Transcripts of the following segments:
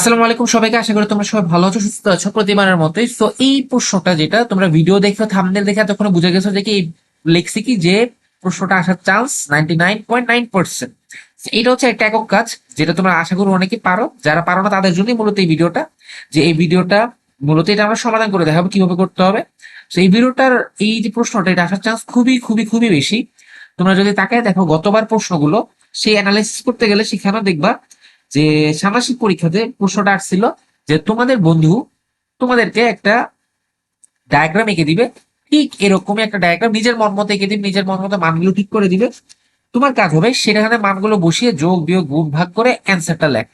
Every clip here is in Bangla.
আসসালামু আলাইকুম সবাইকে, আশা করি তোমরা সবাই ভালো আছো, সুস্থ আছো, প্রতিবারের মতোই। তো এই প্রশ্নটা যেটা তোমরা ভিডিও দেখে থামনেল দেখে তখন বুঝে গেছো যে কি লেখছি কি যে প্রশ্নটা আসার চান্স নাইনটি এটা হচ্ছে একটা একক কাজ, যেটা তোমরা আশা করি অনেকে পারো। যারা পারো না, তাদের জন্যই মূলত এই ভিডিওটা। যে এই ভিডিওটা মূলত এটা আমরা সমাধান করে দেখাবো, কীভাবে করতে হবে। তো এই ভিডিওটার এই যে প্রশ্নটা, এটা আসার চান্স খুবই খুবই খুবই বেশি। তোমরা যদি তাকায় দেখো, গতবার প্রশ্নগুলো, সেই অ্যানালাইসিস করতে গেলে সেখানেও দেখবা যে ষান্মাসিক পরীক্ষাতে প্রশ্নটা আসছিল যে তোমাদের বন্ধু তোমাদেরকে একটা ডায়াগ্রাম এঁকে দিবে। ঠিক এরকমই একটা ডায়াগ্রাম নিজের মন মতো এঁকে দিবে, নিজের মন মতো মানগুলো ঠিক করে দিবে। তোমার কাজ হবে সেখানে মানগুলো বসিয়ে যোগ, বিয়োগ, গুণ, ভাগ করে অ্যান্সারটা লেখ।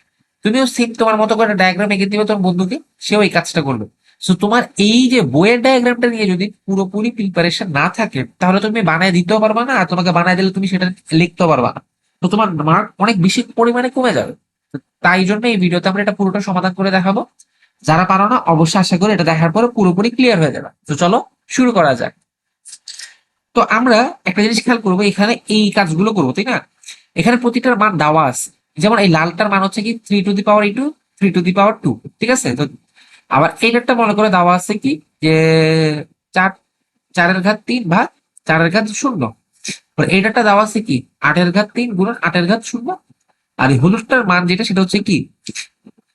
তুমিও সেম তোমার মতো করে একটা ডায়াগ্রাম এঁকে দিবে তোমার বন্ধুকে, সেও এই কাজটা করবে। সো তোমার এই যে বইয়ের ডায়াগ্রামটা নিয়ে যদি পুরোপুরি প্রিপারেশন না থাকে, তাহলে তুমি বানায় দিতেও পারবা না, আর তোমাকে বানায় দিলে তুমি সেটা লিখতেও পারবা না। তো তোমার মার্ক অনেক বেশি পরিমাণে কমে যাবে। তাই জন্য এই ভিডিওতে আমরা এটা পুরোটা সমাধান করে দেখাবো। যারা পারো না, অবশ্যই আশা করি এটা দেখার পরে পুরোপুরি ক্লিয়ার হয়ে যাবে। তো চলো, শুরু করা যাক। তো আমরা একটা জিনিস খেয়াল করব, এখানে এই কাজগুলো করব, তাই না? এখানে প্রতিটার মান দেওয়া আছে। যেমন এই লালটার মান হচ্ছে কি three to the power two three to the power two ঠিক আছে? তো আবার এইটারটা মনে করে দেওয়া আছে কি, যে চার, চারের ঘাত তিন ভাগ চারের ঘাত শূন্য। এবার এইটারটা দেওয়া আছে কি, আটের ঘাত তিন গুণন আটের ঘাত শূন্য। আর এই হলুদটার মান যেটা সেটা হচ্ছে কি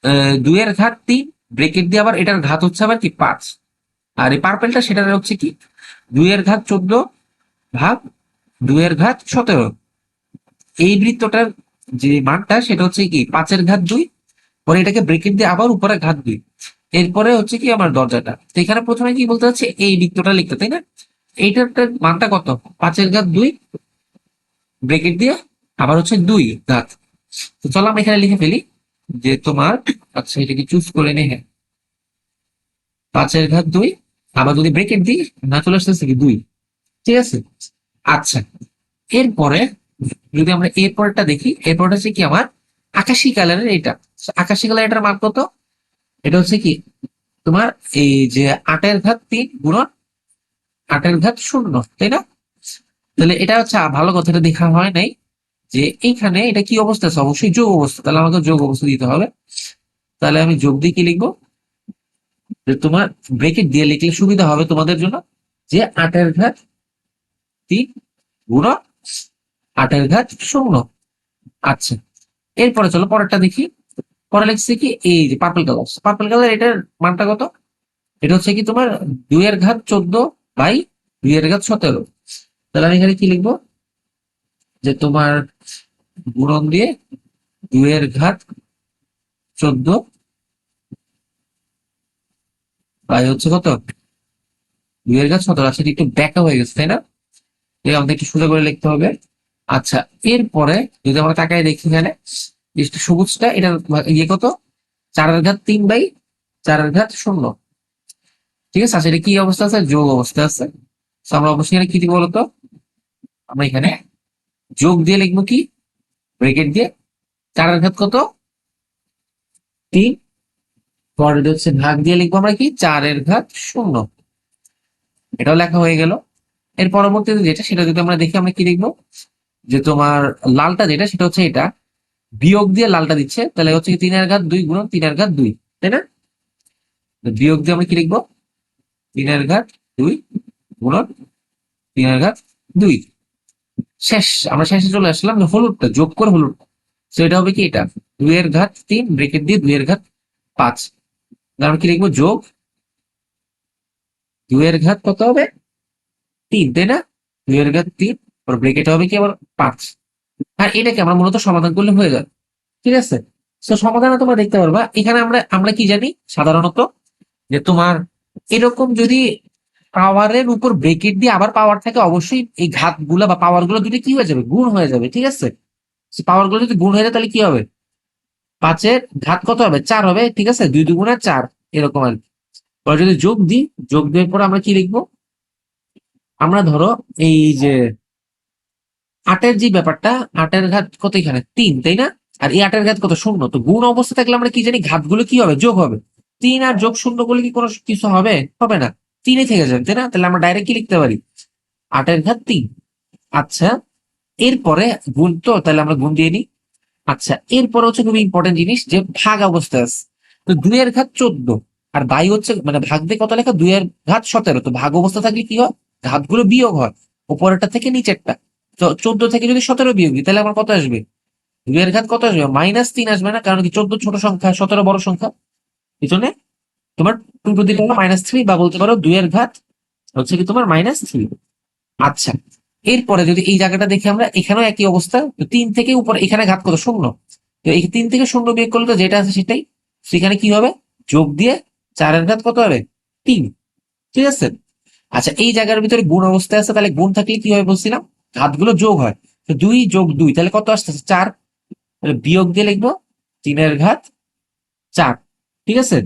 আহ, দুইয়ের ঘাত তিন ব্রেকেট দিয়ে আবার এটার ঘাত হচ্ছে আবার কি পাঁচ। আর এই পার্পেলটা সেটা হচ্ছে কি দুইয়ের ঘাত চোদ্দ ভাগ দুইয়ের ঘাত সতেরো। এই বৃত্তটার যে মানটা সেটা হচ্ছে কি পাঁচের ঘাত দুই পরে এটাকে ব্রেকেট দিয়ে আবার উপরে ঘাত দুই। এরপরে হচ্ছে কি আমার দরজাটা। তো এখানে প্রথমে কি বলতে হচ্ছে এই বৃত্তটা লিখতে তাই না? এইটার মানটা কত? পাঁচের ঘাত দুই ব্রেকেট দিয়ে আবার হচ্ছে দুই ঘাত। তো চলো আমরা এখানে লিখে ফেলি যে তোমার আচ্ছা এটাকে চুজ করে নে হ্যাঁ। পাঁচের ঘাত দুই, আবার যদি ব্রেকেট দিই, না চলে আসতেছে কি দুই? ঠিক আছে? আচ্ছা এরপরে যদি আমরা এরপরটা দেখি, এরপরটা হচ্ছে কি আমার আকাশি কালারের এটা আকাশি কালার এটার মান কত? এটা হচ্ছে কি তোমার এই যে আটের ঘাত তিন গুণন আটের ঘাত শূন্য, তাই না? তাহলে এটা হচ্ছে ভালো কথাটা দেখা হয় নাই। যে এইখানে এটা কি অবস্থা আছে? অবশ্যই যোগ অবস্থা। তাহলে আমাকে যোগ অবস্থা দিতে হবে। তাহলে আমি যোগ দিয়ে কি লিখব? যে তোমার ব্রেকেট দিয়ে লিখলে সুবিধা হবে তোমাদের জন্য। যে আটের ঘাত তিন গুণ আটের ঘাত শূন্য। আচ্ছা এরপরে চলো পরেরটা দেখি। পরে লিখছে কি? এই যে পার্পল কালার পার্পল কালার এটার মানটা কত? এটা হচ্ছে কি তোমার দুইয়ের ঘাত চোদ্দ বাই দুইয়ের ঘাত সতেরো। তাহলে আমি এখানে কি লিখব? যে তোমার গুণন দিয়ে দুয়ের ঘাত চোদ্দ বাই হচ্ছে কত? দুয়ের ঘাত সতেরো। আচ্ছা একটু ব্যাকা হয়ে গেছে, তাই না? আমাদের একটু সোজা করে লিখতে হবে। আচ্ছা এরপরে যদি আমরা তাকায় দেখি এখানে সবুজটা, এটা ইয়ে কত? চারের ঘাত তিন বাই চারের ঘাত শূন্য। ঠিক আছে? আচ্ছা এটা কি অবস্থা আছে? যোগ অবস্থা আছে। আমরা অবশ্যই এখানে কি দিব বলতো? আমরা এখানে যোগ দিয়ে লিখব কি? ব্রেকেট দিয়ে। চারের ঘাত কত? তিন। পরে হচ্ছে ভাগ দিয়ে লিখব আমরা কি? চারের ঘাত শূন্য। এটাও লেখা হয়ে গেল। এর পরবর্তীতে যেটা, সেটা যদি আমরা দেখি, আমরা কি লিখব? যে তোমার লালটা যেটা, সেটা হচ্ছে এটা। বিয়োগ দিয়ে লালটা দিচ্ছে, তাহলে হচ্ছে তিনের ঘাত দুই গুণ তিনের ঘাত দুই, তাই না? বিয়োগ দিয়ে আমরা কি লিখব? তিনের ঘাত দুই গুণ তিনের ঘাত দুই। শেষ, আমরা শেষে চলে আসলাম যে হলুদটা, যোগ করে হলুদটা তো এটা হবে কি এটা? দুইয়ের ঘাত তিন ব্রেকেট দিয়ে দুইয়ের ঘাত পাঁচ। আমরা কি লিখব? যোগ। দুইয়ের ঘাত কত হবে? তিন, তাই না? দুইয়ের ঘাত তিন ওর ব্রেকেট হবে কি আবার পাঁচ। আর এটাকে আমরা মূলত সমাধান করলে হয়ে যাবে। ঠিক আছে? তো সমাধানে তোমরা দেখতে পারবা, এখানে আমরা আমরা কি জানি? সাধারণত যে তোমার এরকম যদি পাওয়ারের উপর ব্রেকেট দিয়ে আবার পাওয়ার থাকে, অবশ্যই এই ঘাতগুলা বা পাওয়ারগুলো দুটো কি হয়ে যাবে? গুণ হয়ে যাবে, ঠিক আছে? পাওয়ারগুলো যদি গুণ হয়ে যায়, তাহলে কি হবে? পাঁচের ঘাত কত হবে? চার হবে, ঠিক আছে? দুই দুগুণা চার, এরকম আর কি। যদি যোগ দিই, যোগ দেওয়ার পর আমরা কি লিখব? আমরা ধরো এই যে আটের যে ব্যাপারটা, আটের ঘাত কত এখানে? তিন, তাই না? আর এই আটের ঘাত কত? শূন্য। তো গুণ অবস্থা থাকলে আমরা কি জানি, ঘাতগুলো কি হবে? যোগ হবে। তিন আর যোগ শূন্য করলে কি কোনো কিছু হবে? হবে না। তিনই থেকে যাবে, তাই না? তাহলে আমরা ডাইরেক্ট লিখতে পারি আটের ঘাত তিন। আচ্ছা এরপরে গুণ তো, তাহলে আমরা গুণ দিয়ে নিই। আচ্ছা এরপরে হচ্ছে খুবই ইম্পর্টেন্ট জিনিস যে ভাগ অবস্থা আছে। তো দুইয়ের ঘাত চোদ্দ, আর বাই হচ্ছে মানে ভাগ দিয়ে কত লেখা? দুইয়ের ঘাত সতেরো। তো ভাগ অবস্থা থাকলে কি হয়? ঘাতগুলো বিয়োগ হয় উপরেরটা থেকে নিচেরটা। তো চোদ্দ থেকে যদি সতেরো বিয়োগ দিই, তাহলে আমার কত আসবে? দুইয়ের ঘাত কত আসবে? মাইনাস তিন আসবে না, কারণ কি চোদ্দ ছোট সংখ্যা, সতেরো বড় সংখ্যা। তোমার two to the minus three বা বলতে পারো দুইয়ের ঘাত হচ্ছে কি তোমার মাইনাস থ্রি আচ্ছা এরপরে যদি এই জায়গাটা দেখি আমরা, এখানেও একই অবস্থা তিন থেকে উপরে, এখানে ঘাত কত? শূন্য। তো এই তিন থেকে শূন্য বিয়োগ করলে তো যেটা আছে সেটাই। সেখানে কি হবে? যোগ দিয়ে চারের ঘাত কত হবে? তিন। ঠিক আছে? আচ্ছা এই জায়গার ভিতরে গুণ অবস্থায় আছে, তাহলে গুণ থাকলে কি হবে বলছিলাম? ঘাতগুলো যোগ হয়। তো দুই যোগ দুই, তাহলে কত আসতেছে? চার। তাহলে বিয়োগ দিয়ে লিখব তিনের ঘাত চার। ঠিক আছে?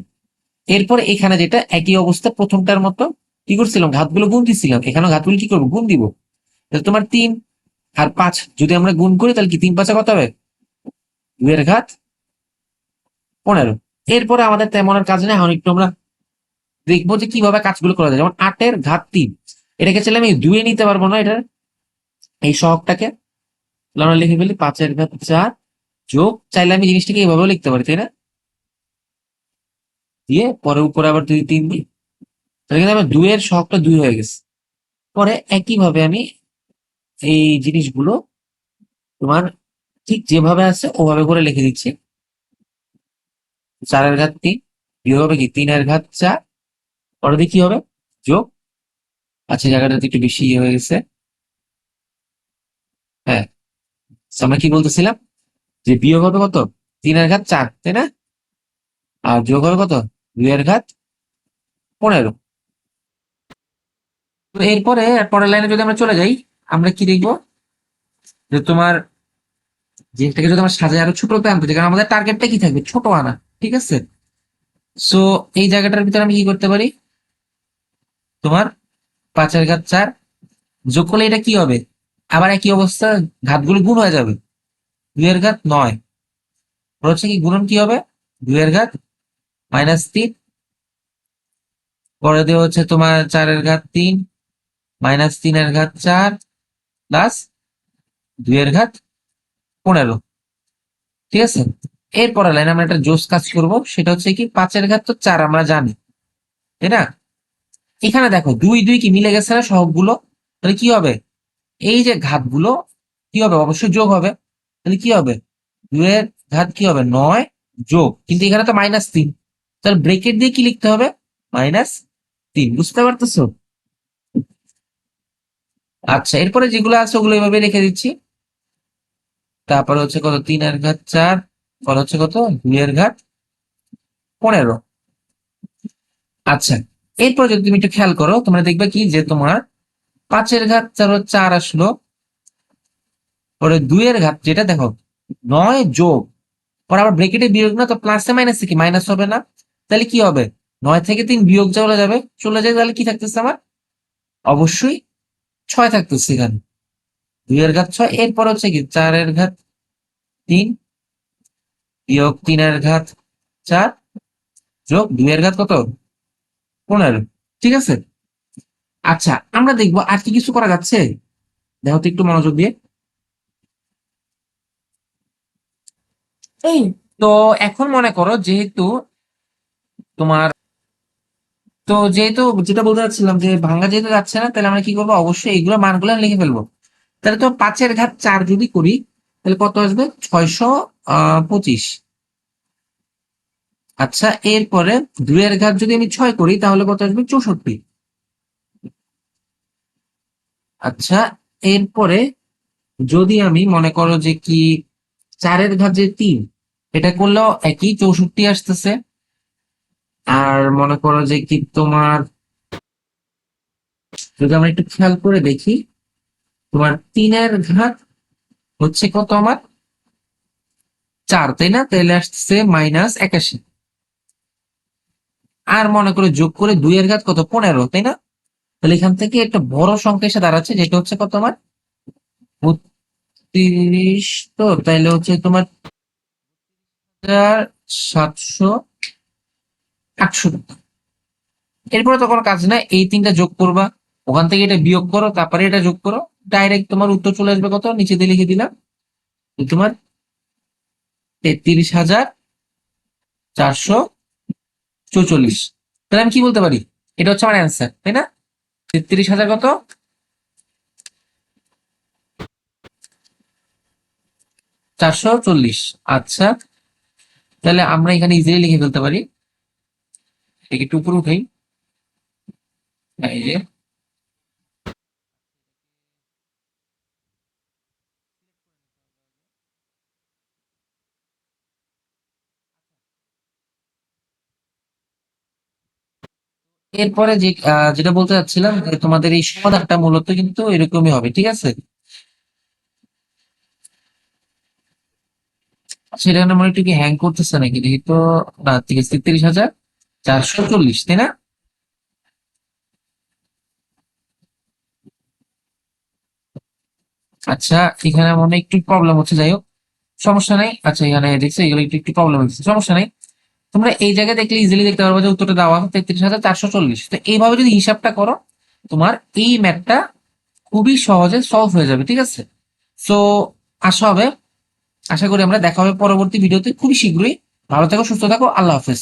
এরপরে এখানে যেটা একই অবস্থা প্রথমটার মতো, কি করছিলাম? ঘাতগুলো গুণ দিচ্ছিলাম এখানে ঘাতগুলো কি করব? গুণ দিব। তোমার তিন আর পাঁচ, যদি আমরা গুণ করি তাহলে কি তিন পাঁচে কত হবে? দুইয়ের ঘাত পনেরো। এরপরে আমাদের তেমন আর কাজ নেই। এখন একটু আমরা দেখব যে কীভাবে কাজগুলো করা যায়। যেমন আটের ঘাত তিন। এটাকে চাইলে আমি দুয়ে নিতে পারব না এটার। এই সহগটাকে তাহলে আমরা লিখে ফেলি, পাঁচের ঘাত চার যোগ, চাইলে আমি জিনিসটাকে এইভাবেও লিখতে পারি, তাই না? দিয়ে পরে উপরে আবার দুই, তিন দিই। তাহলে কিন্তু আমার দুইয়ের শখটা দুই হয়ে গেছে। পরে একইভাবে আমি এই জিনিসগুলো তোমার ঠিক যেভাবে আছে ওভাবে করে লিখে দিচ্ছি। চারের ঘাত তিন, বিয়োগ হবে কি? তিনের ঘাত চার। পরে দিয়ে কি হবে? যোগ। আচ্ছা জায়গাটাতে একটু বেশি ইয়ে হয়ে গেছে। হ্যাঁ আমরা কি বলতেছিলাম? যে বিয়োগ হবে কত? তিনের ঘাত চার, তাই না? আর যোগ হবে কত? দুইয়ের ঘাত পনেরো। তো এরপরে পরের লাইনে যদি আমরা চলে যাই, আমরা কি দেখব? যে তোমার যেটাকে যদি আমরা সাজাই আরও ছোট আনতে কারণ আমাদের টার্গেটটা কি থাকবে? ছোট আনা, ঠিক আছে? সো এই জায়গাটার ভিতরে আমি কি করতে পারি? তোমার পাঁচের ঘাত চার যোগ করলে এটা কি হবে? আবার একই অবস্থা, ঘাতগুলো গুণ হয়ে যাবে। দুইয়ের ঘাত নয়। হচ্ছে কি গুণন কি হবে? দুইয়ের ঘাত মাইনাস তিন। পরে দেওয়া হচ্ছে তোমার চারের ঘাত তিন, মাইনাস তিনের ঘাত চার প্লাস দুইয়ের ঘাত পনেরো। ঠিক আছে? এরপরে লাইন আমরা একটা জোস কাজ করব, সেটা হচ্ছে কি পাঁচের ঘাত তো চার, আমরা জানি। তাই না? এখানে দেখো, দুই দুই কি মিলে গেছে না সবগুলো? তাহলে কি হবে? এই যে ঘাতগুলো, কি হবে? অবশ্যই যোগ হবে। তাহলে কি হবে? দুইয়ের ঘাত কি হবে? নয় যোগ। কিন্তু এখানে তো মাইনাস তিন। তাহলে ব্রেকেট দিয়ে কি লিখতে হবে? মাইনাস তিন, বুঝতে পারতেছো? আচ্ছা এরপরে যেগুলো আছে ওগুলো এভাবে রেখে দিচ্ছি। তারপরে হচ্ছে কত? তিনের ঘাত চার পরে হচ্ছে কত? দুইয়ের ঘাত পনেরো। আচ্ছা এরপর যদি তুমি একটু খেয়াল করো, তোমরা দেখবে কি? যে তোমার পাঁচের ঘাত চার চার আসলো। পরে দুইয়ের ঘাত যেটা দেখো, নয় যোগ। পরে আবার ব্রেকেটে বিয়োগ না, তো প্লাসে মাইনাসে কি? মাইনাস হবে না। তাহলে কি হবে? নয় থেকে তিন বিয়োগ চলে যাবে। চলে যায়, তাহলে কি থাকতেছে আমার? অবশ্যই ছয় থাকতেছে এখানে। দুইয়ের ঘাত ছয়, এরপর হচ্ছে কি? চারের ঘাত তিন বিয়োগ তিনের ঘাত চার যোগ দুইয়ের ঘাত কত? পনেরো। ঠিক আছে? আচ্ছা আমরা দেখব আর কি কিছু করা যাচ্ছে। দেখো তো একটু মনোযোগ দিয়ে। এই তো এখন মনে করো যেহেতু তোমার তো যেহেতু যেটা বলতে চাচ্ছিলাম যে ভাঙ্গা যেহেতু যাচ্ছে না, তাহলে আমরা কি করব? অবশ্যই এইগুলো মানগুলো লিখে ফেলব। তাহলে তো পাঁচের ঘাত চার যদি করি, তাহলে কত আসবে? ছয়শো পঁচিশ। আচ্ছা এরপরে দুইয়ের ঘাত যদি আমি ছয় করি, তাহলে কত আসবে? চৌষট্টি। আচ্ছা এরপরে যদি আমি মনে করো যে কি, চারের ঘাত যে তিন, এটা করলেও একই চৌষট্টি আসতেছে। আর মনে করো যে কি তোমার, যদি আমরা একটু খেয়াল করে দেখি, তোমার তিনের ঘাত হচ্ছে কত আমার? চার, তাই না? তাহলে আসছে মাইনাস একাশি। আর মনে করে যোগ করে দুইয়ের ঘাত কত? পনেরো, তাই না? তাহলে এখান থেকে একটা বড় সংখ্যা এসে দাঁড়াচ্ছে, যেটা হচ্ছে কত আমার? বত্রিশ। তো তাইলে হচ্ছে তোমার সাতশো আটষট্টি এরপরে তো কোনো কাজ না এই তিনটা যোগ করবা, ওখান থেকে এটা বিয়োগ করো, তারপরে এটা যোগ করো ডাইরেক্ট তোমার উত্তর চলে আসবে কত? নিচে দিয়ে লিখে দিলাম তোমার তেত্রিশ হাজার চারশো চৌচল্লিশ। তাহলে আমি কি বলতে পারি? এটা হচ্ছে আমার অ্যান্সার তাই না? তেত্রিশ হাজার কত? চারশো চল্লিশ। আচ্ছা তাহলে আমরা এখানে ইজিলি লিখে ফেলতে পারি। এটাকে একটু উপরে উঠাই। এই যে। এরপরে যে যেটা বলতে চাচ্ছিলাম তোমাদের এই সমাধানটা মূলত কিন্তু এরকমই হবে, ঠিক আছে? সেটা মনে হয় একটু কি হ্যাং করতেছে নাকি? দেখি তো, না ঠিক আছে তেত্রিশ হাজার। চারশো চল্লিশ, তাই না? আচ্ছা এখানে মনে একটু প্রবলেম হচ্ছে, যাই হোক। সমস্যা নাই। আচ্ছা এখানে দেখছ, এগুলো একটু একটু প্রবলেম হচ্ছে। সমস্যা নাই। তোমরা এই জায়গায় দেখলে ইজিলি দেখতে পারবে যে উত্তরটা দেওয়া তেত্রিশ হাজার চারশো চল্লিশ। তো এইভাবে যদি হিসাবটা করো, তোমার এই ম্যাথটা খুবই সহজে সলভ হয়ে যাবে, ঠিক আছে? সো আশা হবে আশা করি আমরা দেখা হবে পরবর্তী ভিডিওতে খুবই শীঘ্রই। ভালো থাকো, সুস্থ থাকো। আল্লাহ হাফেজ।